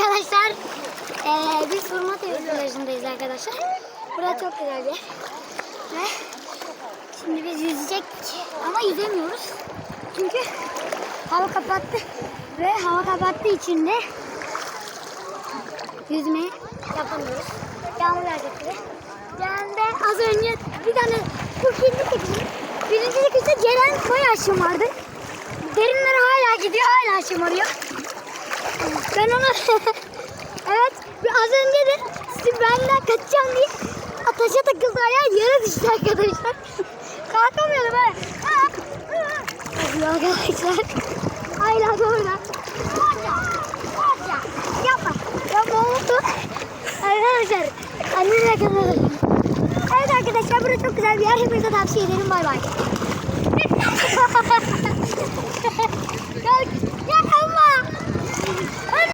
Arkadaşlar eee biz Hurma plajındayız arkadaşlar. Burası çok güzel bir. Ve şimdi biz yüzecek ama yüzemiyoruz. Çünkü hava kapattı ve hava kapattığı için de yüzmeyi yapamıyoruz. Yağmur yağacak gibi. Yani de az önce bir tane bu ikinci çıkışım. Birinci çıkışta Ceren bayağı şımardı. Derinlere hala gidiyor, hala şımarıyor. Ben ona... evet, az önce de benden kaçacağım diye ataşa takıldı ayağı yere düştü arkadaşlar. Kalkamıyorum böyle. Hadi arkadaşlar. Hala orada. Hoca, hoca. Yapma. Yapma oldu. Arkadaşlar. Annene kadar. Evet arkadaşlar burası çok güzel bir yer. Hepinize tavsiye ederim. Bay bay.